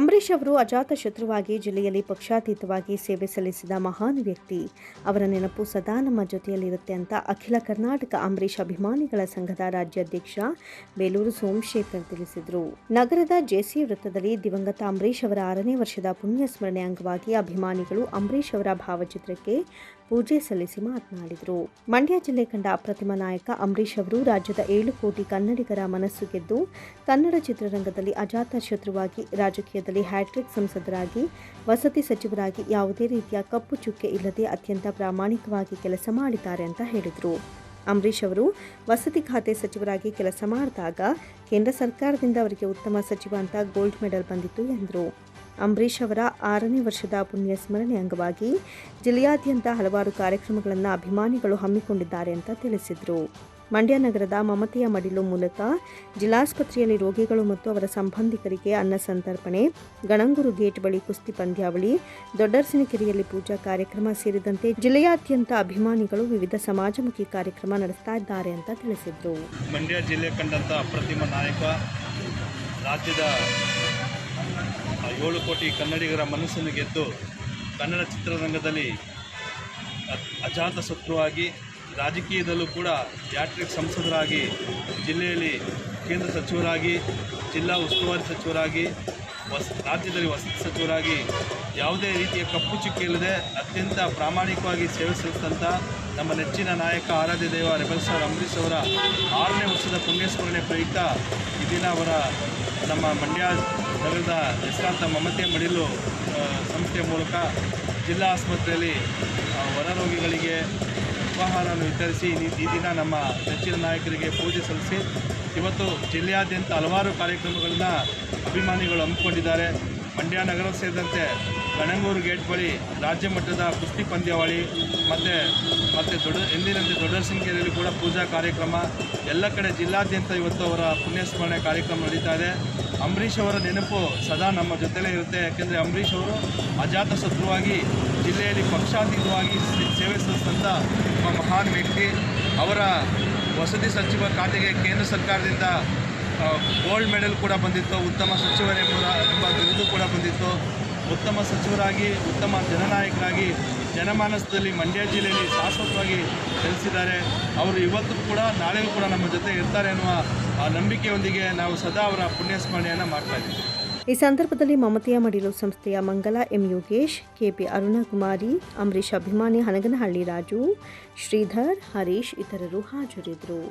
ಅಂಬರೀಷ್ ಅವರು ಅಜಾತ ಶತ್ರುವಾಗಿ ಜಿಲ್ಲೆಯಲ್ಲಿ ಪಕ್ಷಾತೀತವಾಗಿ ಸೇವೆ ಸಲ್ಲಿಸಿದ ಮಹಾನ್ ವ್ಯಕ್ತಿ. ಅವರ ನೆನಪು ಸದಾ ನಮ್ಮ ಜೊತೆಯಲ್ಲಿರುತ್ತೆ ಅಂತ ಅಖಿಲ ಕರ್ನಾಟಕ ಅಂಬರೀಷ್ ಅಭಿಮಾನಿಗಳ ಸಂಘದ ರಾಜ್ಯಾಧ್ಯಕ್ಷ ಬೇಲೂರು ಸೋಮಶೇಖರ್ ತಿಳಿಸಿದರು. ನಗರದ ಜೆಸಿ ವೃತ್ತದಲ್ಲಿ ದಿವಂಗತ ಅಂಬರೀಷ್ ಅವರ ಆರನೇ ವರ್ಷದ ಪುಣ್ಯ ಸ್ಮರಣೆ ಅಂಗವಾಗಿ ಅಭಿಮಾನಿಗಳು ಅಂಬರೀಷ್ ಅವರ ಭಾವಚಿತ್ರಕ್ಕೆ ಪೂಜೆ ಸಲ್ಲಿಸಿ ಮಾತನಾಡಿದರು. ಮಂಡ್ಯ ಜಿಲ್ಲೆ ಕಂಡ ಅಪ್ರತಿಮ ನಾಯಕ ಅಂಬರೀಷ್ ಅವರು ರಾಜ್ಯದ ಏಳು ಕೋಟಿ ಕನ್ನಡಿಗರ ಮನಸ್ಸು ಗೆದ್ದು ಕನ್ನಡ ಚಿತ್ರರಂಗದಲ್ಲಿ ಅಜಾತ ಶತ್ರುವಾಗಿ ರಾಜಕೀಯದಲ್ಲಿ ಹ್ಯಾಟ್ರಿಕ್ ಸಂಸದರಾಗಿ, ವಸತಿ ಸಚಿವರಾಗಿ ಯಾವುದೇ ರೀತಿಯ ಕಪ್ಪು ಚುಕ್ಕೆ ಇಲ್ಲದೆ ಅತ್ಯಂತ ಪ್ರಾಮಾಣಿಕವಾಗಿ ಕೆಲಸ ಮಾಡಿದ್ದಾರೆ ಅಂತ ಹೇಳಿದರು. ಅಂಬರೀಷ್ ಅವರು ವಸತಿ ಖಾತೆ ಸಚಿವರಾಗಿ ಕೆಲಸ ಮಾಡಿದಾಗ ಕೇಂದ್ರ ಸರ್ಕಾರದಿಂದ ಅವರಿಗೆ ಉತ್ತಮ ಸಚಿವ ಅಂತ ಗೋಲ್ಡ್ ಮೆಡಲ್ ಬಂದಿತ್ತು ಎಂದರು. ಅಂಬರೀಷ್ ಅವರ ಆರನೇ ವರ್ಷದ ಪುಣ್ಯ ಸ್ಮರಣೆ ಅಂಗವಾಗಿ ಜಿಲ್ಲೆಯಾದ್ಯಂತ ಹಲವಾರು ಕಾರ್ಯಕ್ರಮಗಳನ್ನು ಅಭಿಮಾನಿಗಳು ಹಮ್ಮಿಕೊಂಡಿದ್ದಾರೆ ಅಂತ ತಿಳಿಸಿದರು. ಮಂಡ್ಯ ನಗರದ ಮಮತೆಯ ಮಡಿಲು ಮೂಲಕ ಜಿಲ್ಲಾಸ್ಪತ್ರೆಯಲ್ಲಿ ರೋಗಿಗಳು ಮತ್ತು ಅವರ ಸಂಬಂಧಿಕರಿಗೆ ಅನ್ನ ಸಂತರ್ಪಣೆ, ಗಣಂಗೂರು ಗೇಟ್ ಬಳಿ ಕುಸ್ತಿ ಪಂದ್ಯಾವಳಿ, ದೊಡ್ಡರಸಿನಕೆರೆಯಲ್ಲಿ ಪೂಜಾ ಕಾರ್ಯಕ್ರಮ ಸೇರಿದಂತೆ ಜಿಲ್ಲೆಯಾದ್ಯಂತ ಅಭಿಮಾನಿಗಳು ವಿವಿಧ ಸಮಾಜಮುಖಿ ಕಾರ್ಯಕ್ರಮ ನಡೆಸ್ತಾ ಇದ್ದಾರೆ ಅಂತ ತಿಳಿಸಿದರು. ಮಂಡ್ಯ ಜಿಲ್ಲೆ ಕಂಡಂತಹ ಅಪ್ರತಿಮ ನಾಯಕ, ರಾಜ್ಯದ ಏಳು ಕೋಟಿ ಕನ್ನಡಿಗರ ಮನಸ್ಸನ್ನು ಗೆದ್ದು ಕನ್ನಡ ಚಿತ್ರರಂಗದಲ್ಲಿ ಅಜಾತ ಶತ್ರುವಾಗಿ ರಾಜಕೀಯದಲ್ಲೂ ಕೂಡ ಯಾಟ್ರಿಕ್ ಸಂಸದರಾಗಿ ಜಿಲ್ಲೆಯಲ್ಲಿ ಕೇಂದ್ರ ಸಚಿವರಾಗಿ, ಜಿಲ್ಲಾ ಉಸ್ತುವಾರಿ ಸಚಿವರಾಗಿ, ವಸ್, ರಾಜ್ಯದಲ್ಲಿ ವಸತಿ ಸಚಿವರಾಗಿ ಯಾವುದೇ ರೀತಿಯ ಕಪ್ಪು ಚುಕ್ಕಿ ಇಲ್ಲದೆ ಅತ್ಯಂತ ಪ್ರಾಮಾಣಿಕವಾಗಿ ಸೇವೆ ಸಲ್ಲಿಸಿದಂಥ ನಮ್ಮ ನೆಚ್ಚಿನ ನಾಯಕ ಆರಾಧ್ಯ ದೇವ ರೆಬಲ್ ಸರ್ ಅಂಬರೀಷ್ ಅವರ ಆರನೇ ವರ್ಷದ ಪುಣ್ಯಸ್ಮರಣೆ ಪ್ರಯುಕ್ತ ಈ ಅವರ ನಮ್ಮ ಮಂಡ್ಯ ನಗರದ ಹೆಸರಾಂತ ಮಮತೆ ಮಡಿಲು ಸಂಸ್ಥೆ ಸಂಸ್ಥೆಯ ಮೂಲಕ ಜಿಲ್ಲಾ ಆಸ್ಪತ್ರೆಯಲ್ಲಿ ಹೊರ ರೋಗಿಗಳಿಗೆ ಉಪಹಾರವನ್ನು ವಿತರಿಸಿ ಈ ದಿನ ನಮ್ಮ ನೆಚ್ಚಿನ ನಾಯಕರಿಗೆ ಪೂಜೆ ಸಲ್ಲಿಸಿ ಇವತ್ತು ಜಿಲ್ಲೆಯಾದ್ಯಂತ ಹಲವಾರು ಕಾರ್ಯಕ್ರಮಗಳನ್ನು ಅಭಿಮಾನಿಗಳು ಹಮ್ಮಿಕೊಂಡಿದ್ದಾರೆ. ಮಂಡ್ಯ ನಗರ ಸೇರಿದಂತೆ ಗಣಂಗೂರು ಗೇಟ್ ಬಳಿ ರಾಜ್ಯ ಮಟ್ಟದ ಕುಸ್ತಿ ಪಂದ್ಯಾವಳಿ ಮತ್ತು ಮತ್ತು ದೊಡ್ಡ ಎಂದಿನಂತೆ ದೊಡ್ಡರಸಿನಕೆರೆಯಲ್ಲಿ ಕೂಡ ಪೂಜಾ ಕಾರ್ಯಕ್ರಮ. ಎಲ್ಲ ಕಡೆ ಜಿಲ್ಲಾದ್ಯಂತ ಇವತ್ತು ಅವರ ಪುಣ್ಯಸ್ಮರಣೆ ಕಾರ್ಯಕ್ರಮ ನಡೀತಾ ಇದೆ. ಅಂಬರೀಷ್ ಅವರ ನೆನಪು ಸದಾ ನಮ್ಮ ಜೊತೆಲೇ ಇರುತ್ತೆ. ಯಾಕೆಂದರೆ ಅಂಬರೀಷ್ ಅವರು ಅಜಾತ ಶತ್ರುವಾಗಿ, ಜಿಲ್ಲೆಯಲ್ಲಿ ಪಕ್ಷಾತೀತವಾಗಿ ಸೇವೆ ಸಲ್ಲಿಸಿದಂಥ ಒಬ್ಬ ಮಹಾನ್ ವ್ಯಕ್ತಿ. ಅವರ ವಸತಿ ಸಚಿವ ಖಾತೆಗೆ ಕೇಂದ್ರ ಸರ್ಕಾರದಿಂದ ಗೋಲ್ಡ್ ಮೆಡಲ್ ಕೂಡ ಬಂದಿತ್ತು. ಉತ್ತಮ ಸಚಿವರೆಂಬ ಎಂಬ ಬಿರುದು ಕೂಡ ಬಂದಿತ್ತು. ಉತ್ತಮ ಸಚಿವರಾಗಿ, ಉತ್ತಮ ಜನನಾಯಕರಾಗಿ ಜನಮಾನಸದಲ್ಲಿ ಮಂಡ್ಯ ಜಿಲ್ಲೆಯಲ್ಲಿ ಶಾಶ್ವತವಾಗಿ ನೆಲೆಸಿದ್ದಾರೆ ಅವರು ಇವತ್ತು ಕೂಡ ನಾಳೆಗೂ ಕೂಡ ನಮ್ಮ ಜೊತೆ ಇರ್ತಾರೆ ಅನ್ನುವ ನಂಬಿಕೆಯೊಂದಿಗೆ ನಾವು ಸದಾ ಅವರ ಪುಣ್ಯಸ್ಮರಣೆಯನ್ನು ಮಾಡ್ತಾ ಇದ್ದೀವಿ. ಈ ಸಂದರ್ಭದಲ್ಲಿ ಮಮತೆಯ ಮಡಿಲು ಸಂಸ್ಥೆಯ ಮಂಗಲ ಎಂ ಯೋಗೇಶ್, ಕೆಪಿ ಅರುಣಕುಮಾರಿ, ಅಂಬರೀಷ್ ಅಭಿಮಾನಿ ಹನಗನಹಳ್ಳಿ ರಾಜು, ಶ್ರೀಧರ್, ಹರೀಶ್ ಇತರರು ಹಾಜರಿದ್ದರು.